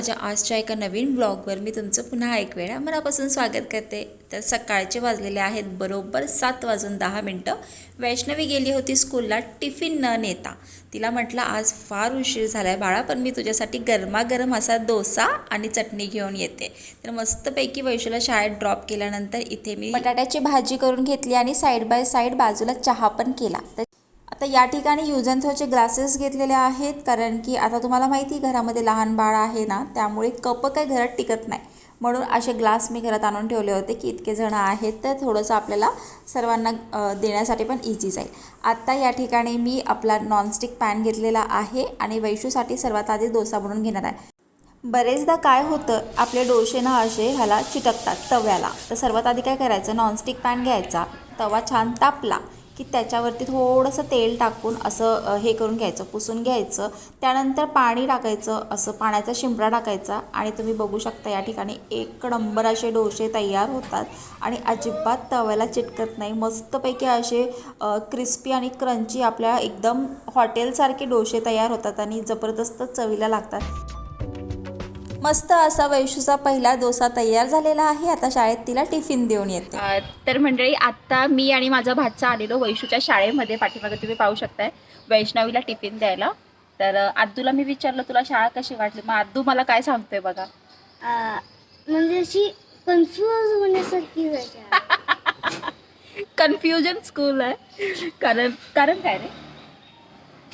माझ्या आजच्या एका नवीन ब्लॉगवर मी तुमचं पुन्हा एक वेळा मनापासून स्वागत करते. तर सकाळचे वाजलेले आहेत बरोबर सात वाजून दहा मिनटं. वैष्णवी गेली होती स्कूलला टिफिन न नेता. तिला म्हटलं आज फार उशीर झाला आहे बाळा पण मी तुझ्यासाठी गरमागरम असा डोसा आणि चटणी घेऊन येते. तर मस्तपैकी वैशूला शाळेत ड्रॉप केल्यानंतर इथे मी बटाट्याची भाजी करून घेतली आणि साईड बाय साईड बाजूला चहा पण केला. तर आता या ठिकाणी यूज अँड थ्रोचे ग्लासेस घेतलेले आहेत कारण की आता तुम्हाला माहिती आहे घरामध्ये लहान बाळ आहे ना त्यामुळे कप काही घरात टिकत नाही. म्हणून असे ग्लास मी घरात आणून ठेवले होते की इतके जण आहेत तर थोडंसं आपल्याला सर्वांना देण्यासाठी पण इझी जाईल. आत्ता या ठिकाणी मी आपला नॉनस्टिक पॅन घेतलेला आहे आणि वैशूसाठी सर्वात आधी डोसा बनवून घेणार आहे. बरेचदा काय होतं आपले डोसे ना असे ह्याला चिटकतात तव्याला. तर सर्वात आधी काय करायचं नॉनस्टिक पॅन घ्यायचा तवा छान तापला. की त्याच्यावरती थोडंसं तेल टाकून असं हे करून घ्यायचं पुसून घ्यायचं. त्यानंतर पाणी टाकायचं असं पाण्याचा शिंपडा टाकायचा आणि तुम्ही बघू शकता या ठिकाणी एक नंबर असे डोसे तयार होतात आणि अजिबात तव्याला चिटकत नाही. मस्तपैकी असे क्रिस्पी आणि क्रंची आपल्या एकदम हॉटेलसारखे डोसे तयार होतात आणि जबरदस्त चवीला लागतात. मस्त असा वैशूचा पहिला डोसा तयार झालेला आहे. आता शाळेत तिला टिफिन देऊन येते. तर मंडळी आत्ता मी आणि माझा भाचा आलेलो वैशूच्या शाळेमध्ये. पाठीमागे तुम्ही पाहू शकताय. वैष्णवीला टिफिन द्यायला. तर अ, आद्दूला मी विचारलं तुला शाळा कशी वाटली? मग आद्दू मला काय सांगतोय बघा. म्हणजे अशी कन्फ्युज होण्यासारखी कन्फ्युजन स्कूल आहे. कारण कारण काय रे?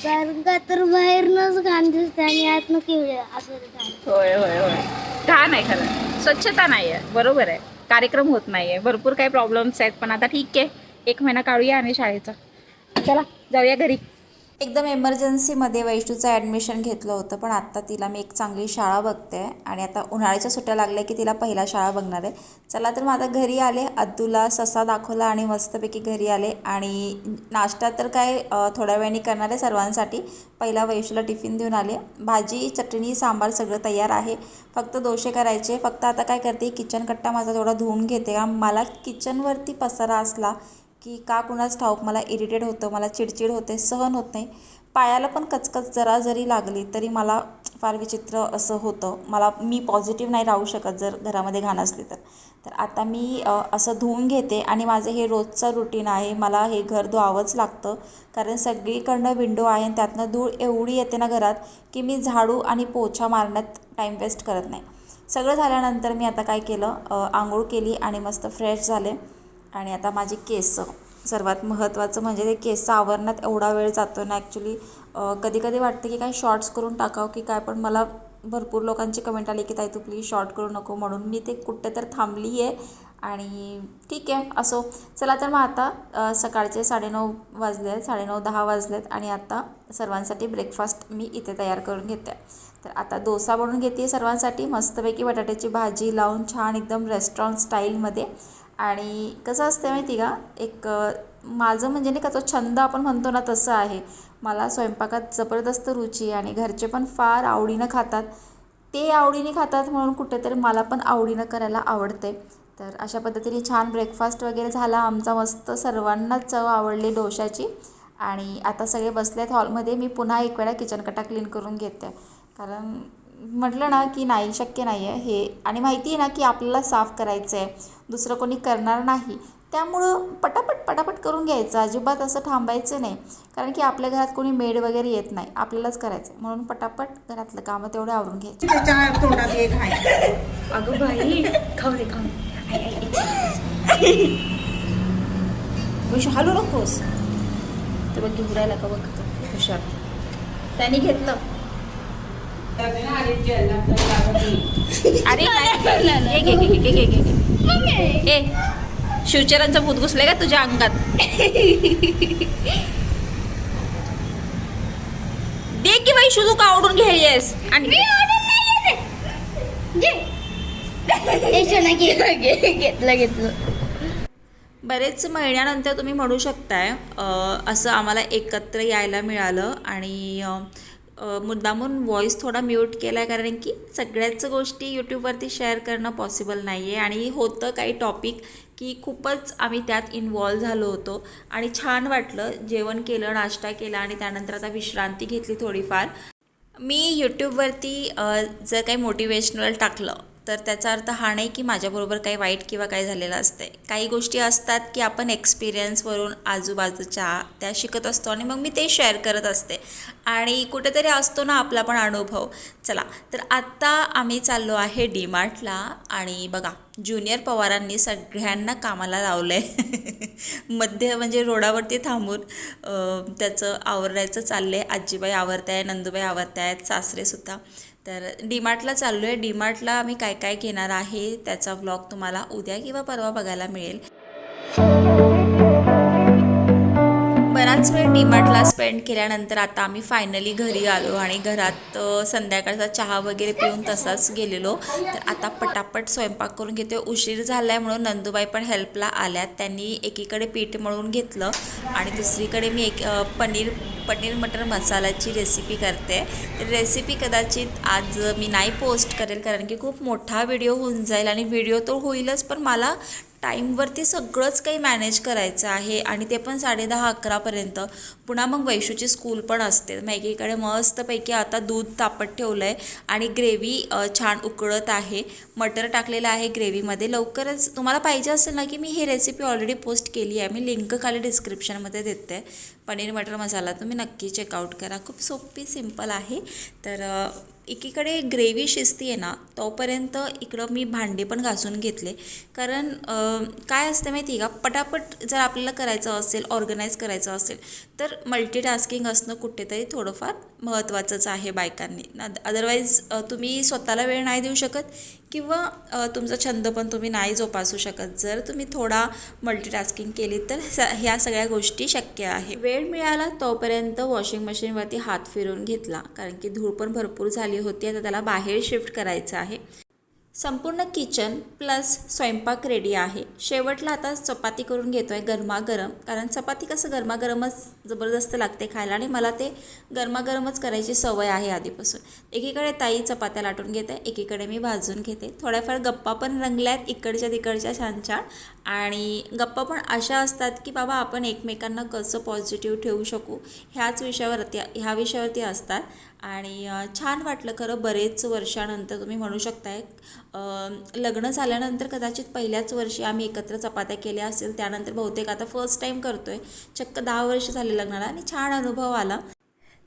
कारण का तर बाहेरनच घाण दिसते आणि आतनं केवळ असं घाण. होय होय होय. घाण आहे खरं. स्वच्छता नाही आहे बरोबर आहे. कार्यक्रम होत नाही आहे भरपूर काही प्रॉब्लेम्स आहेत पण आता ठीक आहे. एक महिना काढूया आणि शाळेचा. चला जाऊया घरी. एकदम एमर्जन्सीमध्ये वैशूचं ॲडमिशन घेतलं होतं पण आत्ता तिला मी एक चांगली शाळा बघते आणि आता उन्हाळ्याच्या सुट्ट्या लागल्या की तिला पहिला शाळा बघणार आहे. चला तर मग आता घरी आले अद्दूला ससा दाखवला आणि मस्तपैकी घरी आले आणि नाश्ता तर काय थोड्या वेळाने करणार आहे सर्वांसाठी. पहिला वैशूला टिफिन देऊन आले. भाजी चटणी सांबार सगळं तयार आहे. फक्त दोशे करायचे. फक्त आता काय करते किचन कट्टा माझा थोडा धुवून घेते. मला किचनवरती पसारा असला की का कुणाच ठाऊक मला इरिटेट होतं मला चिडचिड होते सहन होत नाही. पायाला पण कचकच जरा जरी लागली तरी मला फार विचित्र असं होतं. मला मी पॉझिटिव्ह नाही राहू शकत जर घरामध्ये घाण असली तर. तर आता मी असं धुवून घेते आणि माझं हे रोजचं रुटीन आहे. मला हे घर धुवावंच लागतं. कारण सगळीकडनं विंडो आहे आणि त्यातनं धूळ एवढी येते ना घरात की मी झाडू आणि पोछा मारण्यात टाईम वेस्ट करत नाही. सगळं झाल्यानंतर मी आता काय केलं? आंघोळ केली आणि मस्त फ्रेश झाले. आणि आता माझी केस. सर्वात महत्त्वाचं म्हणजे ते केस आवरण्यात एवढा वेळ जातो ना ॲक्च्युली कधी कधी वाटतं की काय शॉर्ट्स करून टाकावं की काय पण मला भरपूर लोकांची कमेंट आली की ताई तू प्लीज शॉर्ट करू नको म्हणून. मी ते कुठे तर थांबली आहे आणि ठीक आहे असो. चला तर मग आता सकाळचे साडेनऊ वाजले आहेत साडेनऊ दहा वाजलेत आणि आता सर्वांसाठी ब्रेकफास्ट मी इथे तयार करून घेते. तर आता डोसा बनवून घेते सर्वांसाठी. मस्तपैकी बटाट्याची भाजी लावून छान एकदम रेस्टॉरंट स्टाईलमध्ये आणि कसं असतं माहिती का? एक माझं म्हणजे नाही का तो छंद आपण म्हणतो ना तसं आहे. मला स्वयंपाकात जबरदस्त रुची आहे आणि घरचे पण फार आवडीनं खातात. ते आवडीने खातात म्हणून कुठेतरी मला पण आवडीनं करायला आवडते तर अशा पद्धतीने छान ब्रेकफास्ट वगैरे झाला. आमचा मस्त सर्वांनाच चव आवडली डोशाची आणि आता सगळे बसलेत हॉलमध्ये मी पुन्हा एक वेळा किचन कटा क्लीन करून घेते. कारण म्हटलं ना की नाही शक्य नाही आहे हे. आणि माहिती आहे ना की आपल्याला साफ करायचं आहे दुसरं कोणी करणार नाही. त्यामुळं पटापट पटापट करून घ्यायचं. अजिबात असं थांबायचं नाही. कारण की आपल्या घरात कोणी मेड वगैरे येत नाही. आपल्यालाच करायचं आहे. म्हणून पटापट घरातलं कामं तेवढं आवरून घ्यायची. त्याच्या तोंडात एक आहे. अगं बाई खाऊ दे खाऊ विषू हलू नकोस. ते बघ घेऊन राहिला का बघ? हुशार. त्यांनी घेतलं. अरे. ए शिवचरांचा भूत घुसलाय का तुझ्या अंगात? दे की बाई शुजू का आवडून घ्यायस आणि घेतलं घेतलं. बरेच महिन्यानंतर तुम्ही म्हणू शकताय अ, असं आम्हाला एकत्र यायला मिळालं आणि मुद्दामून व्हॉईस थोडा म्यूट केला आहे कारण की सगळ्याच गोष्टी यूट्यूबवरती शेअर करणं पॉसिबल नाही आहे आणि होतं काही टॉपिक की खूपच आम्ही त्यात इन्वॉल्व झालो होतो. आणि छान वाटलं. जेवण केलं नाश्ता केला आणि त्यानंतर आता विश्रांती घेतली थोडीफार. मी यूट्यूबवरती जर काही मोटिवेशनल टाकलं तर त्याचा अर्थ हा नाही की माझ्याबरोबर काही वाईट किंवा काही झालेलं असते काही गोष्टी असतात की आपण एक्सपिरियन्सवरून आजूबाजूच्या त्या शिकत असतो आणि मग मी ते शेअर करत असते. आणि कुठेतरी असतो ना आपला पण अनुभव. चला तर आत्ता आम्ही चाललो आहे डी मार्टला आणि बघा ज्युनियर पवारांनी सगळ्यांना कामाला लावलं आहे मध्य म्हणजे रोडावरती थांबून त्याचं आवरायचं चाललं आहे आजीबाई आवरत आहे नंदूबाई आवरत आहेत सासरेसुद्धा तर डीमार्टला चाललो आहे डीमार्टला आम्ही काय काय घेणार आहे त्याचा व्लॉग तुम्हाला उद्या किंवा परवा बघायला मिळेल. बराच वेळ डीमार्टला स्पेंड केल्यानंतर आता आम्ही फायनली घरी आलो आणि घरात संध्याकाळचा चहा वगैरे पिऊन तसाच गेलेलो. तर आता पटापट स्वयंपाक करून घेतो. उशीर झाला आहे म्हणून नंदूबाई पण हेल्पला आल्यात. त्यांनी एकीकडे पीठ मळून घेतलं आणि दुसरीकडे मी एक पनीर पनीर मटर मसाल्याची रेसिपी करते. तर रेसिपी कदाचित आज मी नाही पोस्ट करेल कारण की खूप मोठा व्हिडिओ होऊन जाईल आणि व्हिडिओ तर होईलच पण मला टाईमवरती सगळंच काही मॅनेज करायचं आहे आणि ते पण साडेदहा अकरापर्यंत. पुन्हा मग वैशूची स्कूल पण असते. मग एकीकडे मस्तपैकी आता दूध तापत ठेवलं आहे आणि ग्रेव्ही छान उकळत आहे. मटर टाकलेलं आहे ग्रेव्हीमध्ये. लवकरच तुम्हाला पाहिजे असेल ना की मी ही रेसिपी ऑलरेडी पोस्ट केली आहे. मी लिंक खाली डिस्क्रिप्शनमध्ये देते. पनीर मटर मसाला तुम्ही नक्की चेकआउट करा. खूप सोपी सिंपल आहे. तर एकीकडे ग्रेव्ही शिजती आहे ना तोपर्यंत इकडं मी भांडे पण घासून घेतले. कारण काय असतं माहिती आहे का? पटापट जर आपल्याला करायचं असेल ऑर्गनाईज करायचं असेल तर मल्टीटास्किंग असणं कुठेतरी थोडंफार महत्त्वाचंच आहे बायकांनी. अदरवाईज तुम्ही स्वतःला वेळ नाही देऊ शकत. किंवा तुमचा छंद पण तुम्ही नाही जोपासू शकत. जर तुम्ही थोडा मल्टीटास्किंग केली तर स- ह्या सगळ्या गोष्टी शक्य आहे. वेळ मिळाला तोपर्यंत वॉशिंग मशीनवरती हात फिरून घेतला. कारण की धूळ पण भरपूर झाली होती. आता त्याला बाहेर शिफ्ट करायचं आहे. संपूर्ण किचन प्लस स्वयंपाक रेडी आहे. शेवटला आता चपाती करून घेतो आहे गरमागरम. कारण चपाती कसं गरमागरमच जबरदस्त लागते खायला आणि मला ते गरमागरमच करायची सवय आहे आधीपासून. एकीकडे ताई चपात्या लाटून घेते एकीकडे मी भाजून घेते. थोड्याफार गप्पा पण रंगल्यात इकडच्या तिकडच्या छान छान. आणि गप्पा पण अशा असतात की बाबा आपण एकमेकांना कसं पॉझिटिव्ह ठेवू शकू ह्याच विषयावरती ह्या विषयावरती असतात. आणि छान वाटलं खरं बरेच वर्षानंतर तुम्ही म्हणू शकताय. लग्न झाल्यानंतर कदाचित पहिल्याच वर्षी आम्ही एकत्र चपात्या केल्या असेल त्यानंतर बहुतेक आता फर्स्ट टाईम करतो आहे चक्क दहा वर्ष झाले लग्नाला आणि छान अनुभव आला.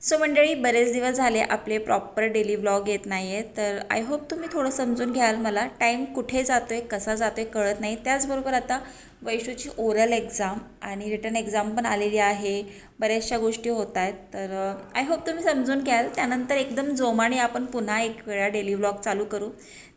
सो मंडळी बरेच दिवस झाले आपले प्रॉपर डेली व्लॉग येत नाही आहे तर आय होप तुम्ही थोडं समजून घ्याल मला. टाईम कुठे जातो आहे कसा जातो आहे कळत नाही. त्याचबरोबर आता वैशूची ओरल एक्झाम आणि रिटर्न एक्झाम पण आलेली आहे. बऱ्याचशा गोष्टी होत आहेत. तर uh, आय होप तुम्ही समजून घ्याल. त्यानंतर एकदम जोमाने आपण पुन्हा एक वेळा डेली व्लॉग चालू करू.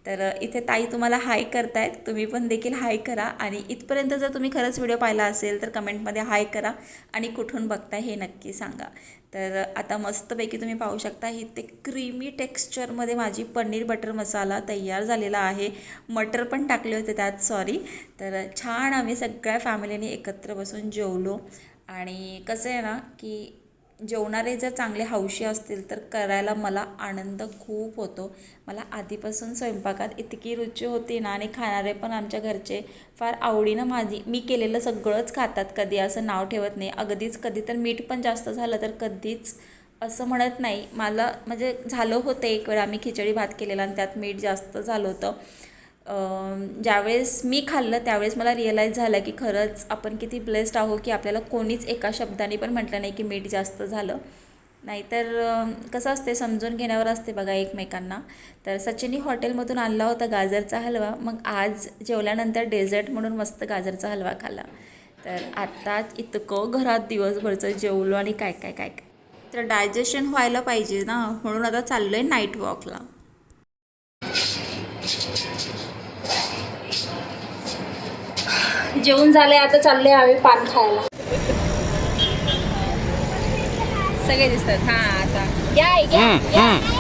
तर इथे ताई तुम्हाला हाय करतायत. तुम्ही पण देखील हाय करा. आणि इथपर्यंत जर तुम्ही खरंच व्हिडिओ पाहिला असेल तर कमेंटमध्ये हाय करा. आणि कुठून बघताय हे नक्की सांगा. तर आता मस्तपैकी तुम्ही पाहू शकता इथे क्रीमी टेक्स्चरमध्ये माझी पनीर बटर मसाला तयार झालेला आहे. मटर पण टाकले होते त्यात सॉरी तर छान आम्ही सगळ्या फॅमिलीने एकत्र बसून जेवलो. आणि कसं आहे ना की जेवणारे जर चांगले हौशी असतील तर करायला मला आनंद खूप होतो. मला आधीपासून स्वयंपाकात इतकी रुची होती ना आणि खाणारे पण आमच्या घरचे फार आवडीनं माझी मी केलेलं सगळंच खातात कधी असं नाव ठेवत नाही. अगदीच कधी तर मीठ पण जास्त झालं तर कधीच असं म्हणत नाही. मला म्हणजे झालं होतं एक वेळा आम्ही खिचडी भात केलेला आणि त्यात मीठ जास्त झालं होतं. ज्यावेळेस मी खाल्लं त्यावेळेस मला रिअलाईज झालं की खरंच आपण किती ब्लेस्ड आहो की आपल्याला कोणीच एका शब्दाने पण म्हटलं नाही की मीठ जास्त झालं. नाहीतर कसं असते समजून घेण्यावर असते बघा एकमेकांना. तर सचिनी हॉटेलमधून आणला होता गाजरचा हलवा. मग आज जेवल्यानंतर डेझर्ट म्हणून मस्त गाजरचा हलवा खाल्ला. तर आत्ताच इतकं घरात दिवसभरचं जेवलो आणि काय काय काय काय. तर डायजेशन व्हायला पाहिजे ना. म्हणून आता चाललो आहे नाईट वॉकला जेवण झालंय आता चालले आम्ही पान खायला. सगळे दिसतात. हा आता. या या या.